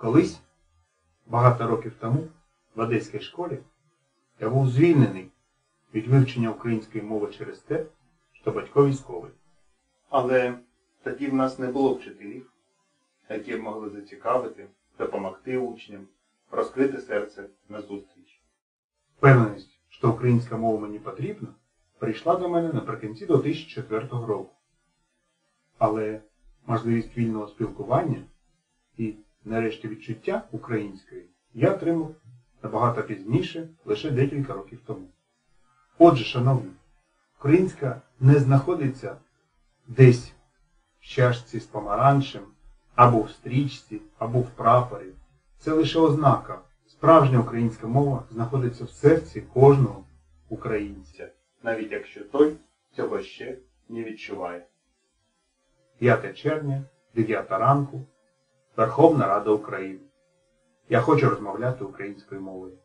Колись, багато років тому, в Одеській школі, я був звільнений від вивчення української мови через те, що батько військовий. Але тоді в нас не було вчителів, які б могли зацікавити, допомогти учням, розкрити серце на зустріч. Впевненість, що українська мова мені потрібна, прийшла до мене наприкінці 2004 року. Але можливість вільного спілкування і, нарешті, відчуття української я отримав набагато пізніше, лише декілька років тому. Отже, шановні, українська не знаходиться десь в чашці з помаранчем, або в стрічці, або в прапорі. Це лише ознака. Справжня українська мова знаходиться в серці кожного українця, навіть якщо той цього ще не відчуває. 5 червня, 9 ранку, Верховна Рада України. Я хочу розмовляти українською мовою.